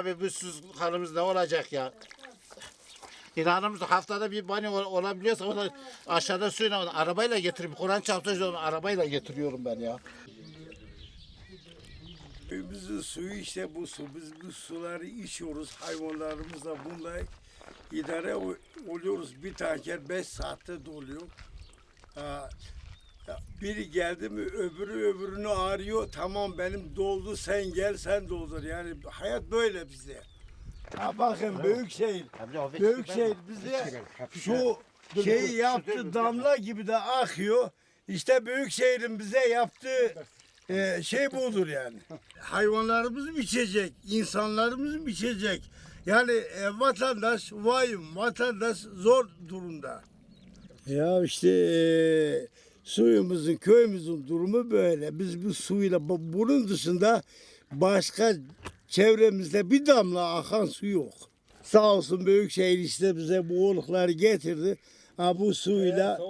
Abi bu susuzluklarımız ne olacak ya? İnanır mısın haftada bir banyo ol- olabiliyorsa onu aşağıda suyla arabayla getirip Kur'an çarptırıcı onu arabayla getiriyorum ben ya. Köyümüzün suyu işte bu su. Biz bu suları içiyoruz. Hayvanlarımızla bununla idare oluyoruz. Bir tanker 5 saatte doluyor. Ha, ya biri geldi mi öbürü öbürünü arıyor. Tamam benim doldu sen gel sen doldur. Yani hayat böyle bizde. Ha bakın Büyükşehir. Büyükşehir bize şu şeyi yaptı damla gibi de akıyor. İşte Büyükşehir'in bize yaptığı e, şey budur yani. Hayvanlarımız mı içecek, insanlarımız mı içecek? Yani e, vatandaş vayım, vatandaş zor durumda. Ya işte e, suyumuzun, köyümüzün durumu böyle. Biz bu suyla, bu- bunun dışında başka çevremizde bir damla akan su yok. Sağ olsun Büyükşehir işte bize bu olukları getirdi. Ha, bu suyla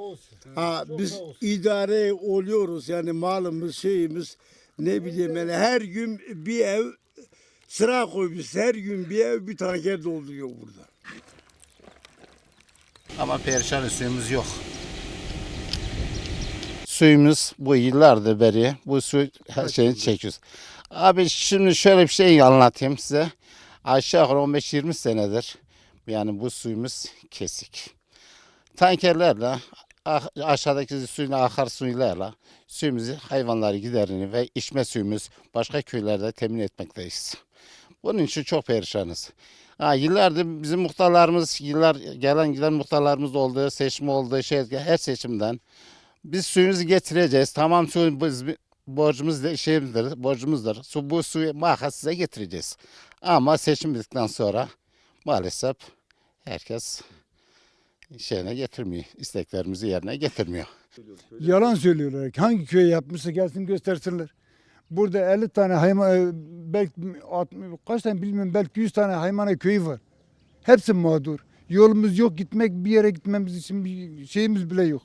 ha, biz idare oluyoruz yani malımız şeyimiz ne bileyim yani her gün bir ev sıra koymuş her gün bir ev bir tanker dolduruyor burada. Ama perişan suyumuz yok. Suyumuz bu yıllardır beri bu su her şeyini çekiyoruz. Abi şimdi şöyle bir şey anlatayım size. Aşağı yukarı 15-20 senedir yani bu suyumuz kesik. Tankerlerle ah- aşağıdaki suyla akar suylarla suyumuzu hayvanları giderini ve içme suyumuz başka köylerde temin etmekteyiz. Bunun için çok perişanız. Ha, yıllardır bizim muhtarlarımız, yıllar gelen giden muhtarlarımız oldu, seçim oldu, şey, her seçimden biz suyumuzu getireceğiz. Tamam su biz, borcumuz da şeyimizdir, borcumuzdur. Su, bu suyu muhakkak size getireceğiz. Ama seçim bittikten sonra maalesef herkes şeyine getirmiyor, isteklerimizi yerine getirmiyor. Yalan söylüyorlar. Hangi köye yapmışsa gelsin göstersinler. Burada 50 tane hayvan, e, belki 60, kaç tane bilmiyorum belki 100 tane haymana köyü var. Hepsi mağdur. Yolumuz yok gitmek bir yere gitmemiz için bir şeyimiz bile yok.